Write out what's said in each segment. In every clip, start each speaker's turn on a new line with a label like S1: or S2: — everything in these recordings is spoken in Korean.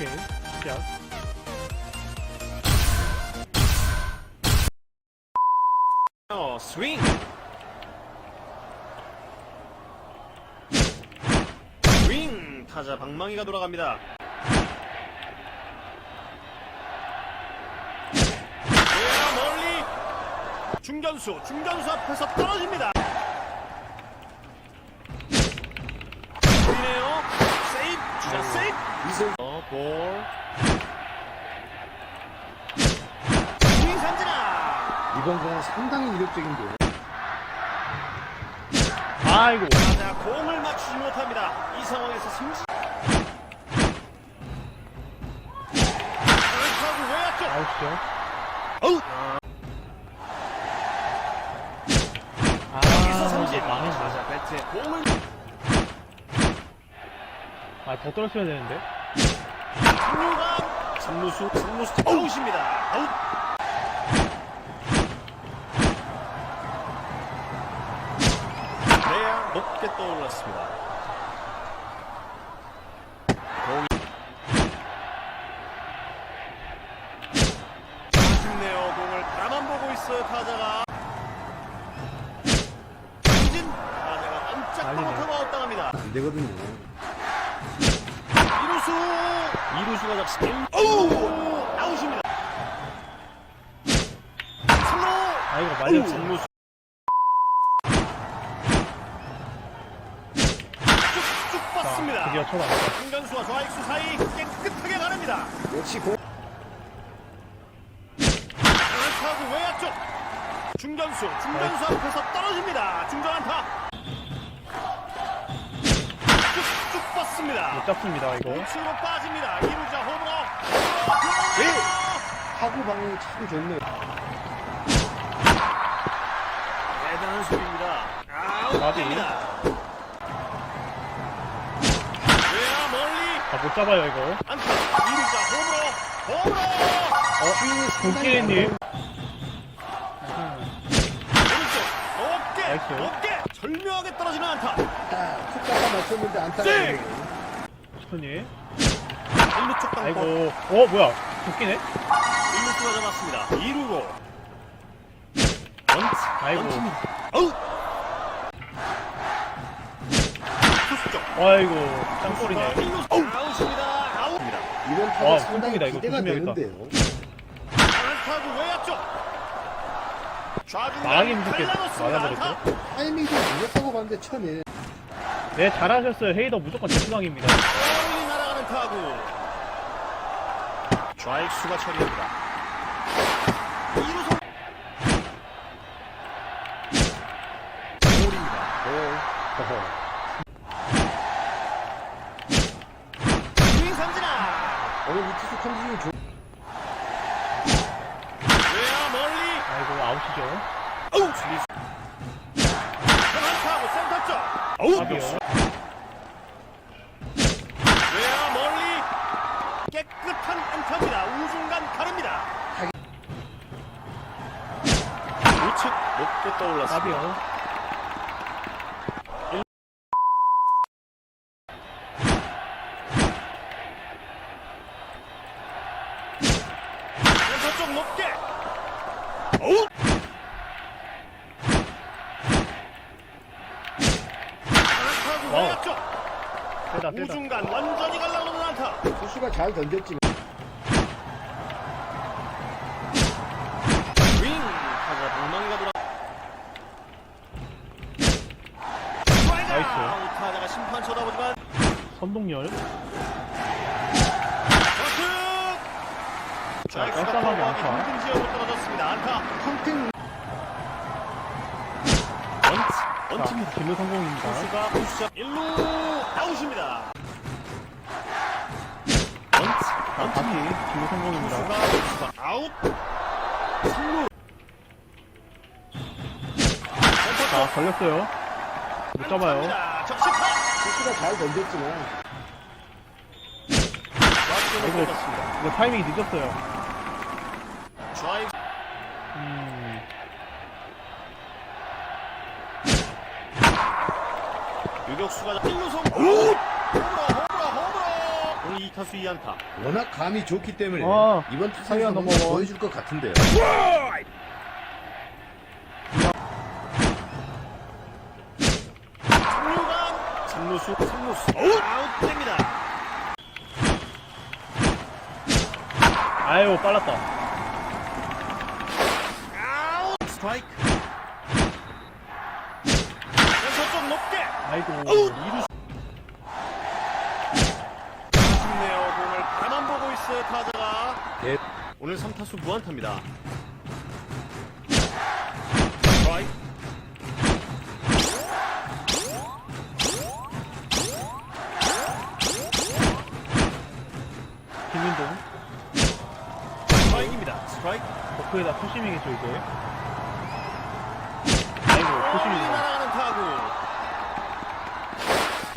S1: 오케이, 시작.
S2: 어, 스윙. 스윙. 타자 방망이가 돌아갑니다. 멀리. 중견수, 중견수 앞에서 떨어집니다. 보이네요. 세이프, 주자 세이프. 볼. 삼진아.
S3: 이번 공은 상당히 이력적인데요.
S1: 아이고,
S2: 타자 공을 맞추지 못합니다. 이 상황에서 승진.
S1: 아웃이죠.
S2: 아웃.
S1: 아,
S2: 여기서 삼진.
S1: 망했네.
S2: 타자 배트에 공을.
S1: 아, 더 떨었어야 되는데.
S2: 삼루간 삼루수 삼루수 아웃입니다. 아웃. 내야 높게 떠올랐습니다. 공이 아쉽네요. 공을 바라만 보고 있어요. 타자가. 삼진 타자가 깜짝
S1: 난리네.
S2: 놀라서 아웃당합니다.
S3: 안 되거든요.
S2: 이루수 이루 수가 잡습니다. 오 아웃입니다. 삼루
S1: 아이고,
S2: 오,
S1: 말렸어.
S2: 삼루수 쭉쭉
S1: 자,
S2: 뻗습니다.
S1: 드디어 쳐다봤다.
S2: 중견수와 좌익수 사이 깨끗하게 가릅니다.
S3: 역시 공
S2: 안타구 외야 쪽 중견수 중견수 앞에서 떨어집니다. 중전 안타 쭉쭉 뻗습니다.
S1: 못 잡습니다, 이거.
S2: 우측으로 빠집니다. 이루자 홈으로
S3: 네. 타구 방향이 참 좋네요.
S2: 대단한 수비입니다. 아웃입니다. 멀리
S1: 아, 못 잡아요, 이거.
S2: 안타 이루자 홈으로 홈으로
S1: 어, 도끼리님.
S2: 오른쪽 어깨
S1: 나이스.
S2: 어깨 절묘하게 떨어지는 안타
S3: 딱 숫자가 맞췄는데 안타가
S2: 네.
S3: 나네요.
S1: 스톤이.
S2: 1루 쪽 땅볼
S1: 아이고, 어, 뭐야. 도끼네?
S2: 1루수가 잡았습니다 2루로 원트
S1: 아이고.
S2: 원트입니다. 아웃 투수 쪽
S1: 아이고, 짱골이네.
S2: 1루 아웃입니다 아웃입니다
S3: 이번
S1: 와,
S3: 타구 상당히
S1: 깜짝이다. 이거
S3: 기대가
S1: 조심해야겠다.
S3: 되는데요.
S2: 안타구 외야 쪽 좌중간
S1: 말하기 무섭게
S2: 갈라놓습니다.
S1: 맞아버렸죠.
S2: 안타.
S3: 타이밍이 늦었다고 봤는데 처음에
S1: 네, 잘하셨어요. 헤이더 무조건 제수강입니다.
S2: 멀리 날아가는 타구 좌익수가 처리합니다 스윙 삼진아
S3: 오늘 우투수 컨디션이 좋.
S2: 외야 멀리
S1: 아이고, 아웃이죠.
S2: 센터 쪽. 외야 멀리 깨끗한 안타입 떠올랐습니다. 쪽 높게. 쪽
S1: 빼다, 빼다.
S2: 우중간 완전히 갈라놓는 안타.
S3: 투수가 잘 던졌지만
S1: 선동열. 자, 깔끔하게 안타.
S2: 지역으로 떨어졌습니다 원트입니다
S1: 진로 성공입니다.
S2: 투수가 투수자 1루 아웃입니다 원트
S1: 자, 바퀴, 진로 성공입니다.
S2: 투수가 투수가 아웃 3루
S1: 자, 걸렸어요. 못 잡아요.
S2: 적시타
S3: 투수가 잘 던졌지만
S1: 아이고.
S2: 습니다
S1: 이거 타이밍이 늦었어요.
S2: 좌익
S1: 음,
S2: 유격수가 1루 성 아웃 홈으로 홈으로 홈으로 오늘 2타수 2안타
S3: 워낙 감이 좋기 때문에
S1: 아,
S3: 이번
S1: 사이가
S3: 타석에서 뭔가
S1: 넘어가.
S3: 보여줄 것 같은데요.
S2: 삼루수 삼루수. 아웃됩니다.
S1: 아유, 빨랐다.
S2: 아웃! 스트라이크. 왼손 좀 높게.
S1: 아이고.
S2: 이루수 아쉽네요. 공을 바라만 보고 있어요 타자가.
S3: 예.
S2: 오늘 3타수 무안타입니다
S1: 김민동.
S2: 스트라이크입니다 스트라이크
S1: 버크에다 푸시밍이죠, 이제. 아이고, 푸시밍이다.
S2: 날아가는 타구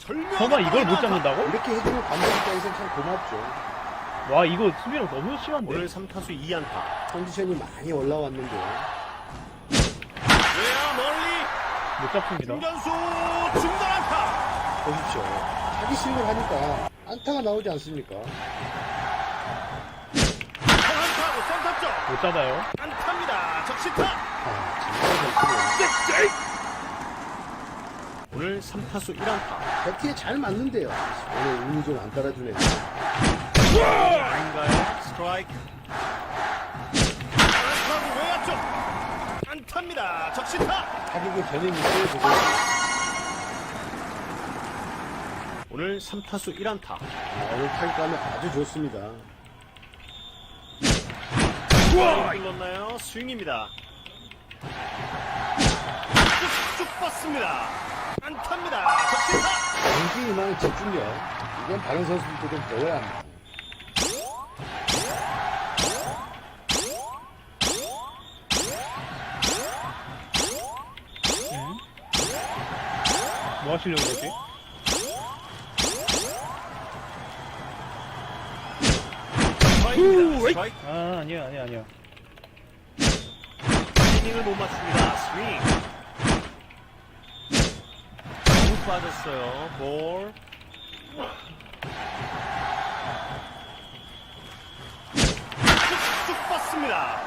S2: 절묘하게
S1: 설마 이걸 못 잡는다고?
S3: 이렇게 해주면 감독 입장에서는 참 고맙죠.
S1: 와, 이거 수비력 너무 심한데.
S2: 오늘 3타수 2안타
S3: 컨디션이 많이 올라왔는데
S2: 외야 멀리
S1: 못 잡습니다.
S2: 중견수 중단 안타
S3: 보십시오. 자기 스윙을 하니까 안타가 나오지 않습니까?
S2: 안타고 센터 쪽
S1: 못 잡아요.
S2: 안타입니다 적시타
S3: 아.
S2: 오늘 3타수 1안타
S3: 배트에 잘 맞는데요. 오늘 운이 좀 안 따라주네요.
S2: 아닌가요? 스트라이크 안타고 외야 쪽 안타입니다 적시타
S3: 타격의 변형이 있어요, 지금.
S2: 오늘 3타수 1안타
S3: 아, 오늘 타격감이 아주 좋습니다.
S2: 불렀나요? 스윙입니다 쭉쭉 뻗습니다 안타입니다 적시타
S3: 정신이 많은 집중력. 이건 다른 선수들도 좀 배워야 합니다.
S1: 응? 뭐 하시려고 그러지? 아, 아니야, 아니야, 아니야.
S2: 타이밍을 못 맞춥니다. 스윙. 너무 빠졌어요. 볼. 쭉쭉 뻗습니다.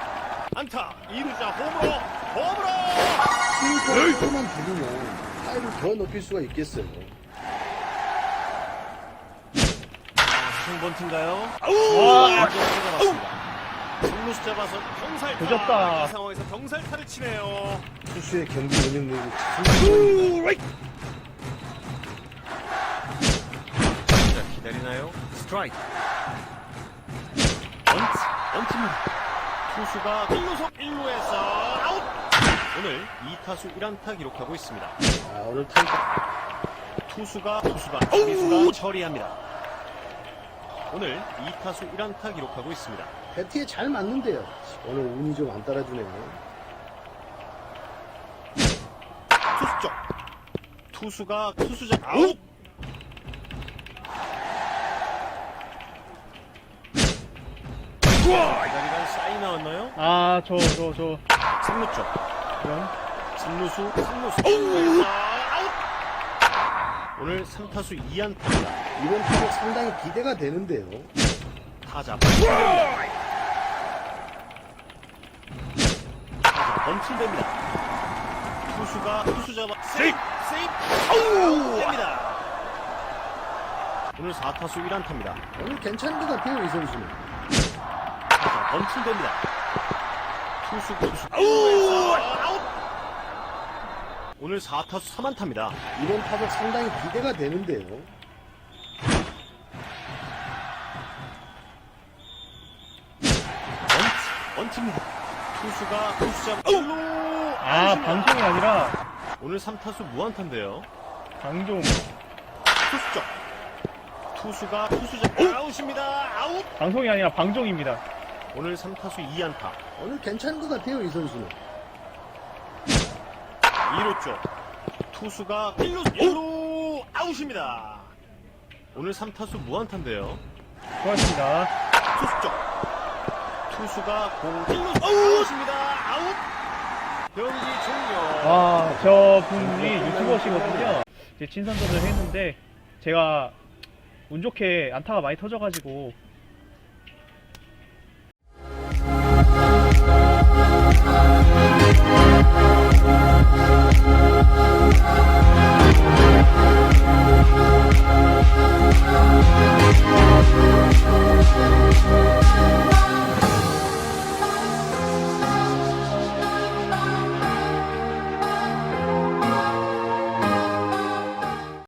S2: 안타. 이루자 홈으로. 홈으로.
S3: 스윙을 조금만 줄이면 타율을 더 높일 수가 있겠어요.
S2: 승번팀가요?
S1: 와,
S2: 잡았습니다. 승루수 잡아서 경살타.
S1: 조졌다.
S2: 이 상황에서 경살타를 치네요.
S3: 투수의 경기 운영력이 참 좋습니다.
S2: 자, 기다리나요? 스트라이크. 원트, 원트입니다. 투수가 1루속 1루에서 아웃! 오늘 2타수 1안타 기록하고 있습니다.
S3: 아, 오늘 타격
S2: 투수가, 투수가, 수비수가 처리합니다. 오늘 2타수 1안타 기록하고 있습니다.
S3: 배트에 잘 맞는데요. 오늘 운이 좀 안 따라주네요.
S2: 투수 쪽. 투수가 투수자 아웃! 기다리간 사인 나왔나요?
S1: 아, 저, 저, 저.
S2: 3루 쪽.
S1: 그럼.
S2: 3루수, 3루수. 아웃! 오늘 3타수 2안타입니다.
S3: 이번 타격 상당히 기대가 되는데요.
S2: 타자. 타자 번칠됩니다. 투수가 투수 잡아 세이프 세이프 됩니다. 오늘 4타수 1안타입니다.
S3: 오늘 괜찮은 것 같아요, 이 선수는.
S2: 타자 번칠됩니다. 투수 투수 아웃. 오늘 4타수 3안타입니다.
S3: 이번 타격 상당히 기대가 되는데요.
S2: 원치입니다. 투수가 투수 잡아 일루
S1: 아,
S2: 아웃입니다.
S1: 방송이 아니라,
S2: 오늘 3타수 무안타인데요.
S1: 방종.
S2: 투수 쪽. 투수가 투수자 아웃입니다. 아웃.
S1: 방송이 아니라 방종입니다.
S2: 오늘 3타수 2안타.
S3: 오늘 괜찮은 것 같아요, 이 선수는.
S2: 2루 쪽. 투수가 1루 1루 아웃입니다. 오늘 3타수 무안타인데요.
S1: 고맙습니다.
S2: 투수 쪽. 투수가 공 1루 아웃입니다. 아웃. 경기 종료.
S1: 아, 저 분이 유튜버시거든요. 이제 친선전을 했는데, 제가 운 좋게 안타가 많이 터져가지고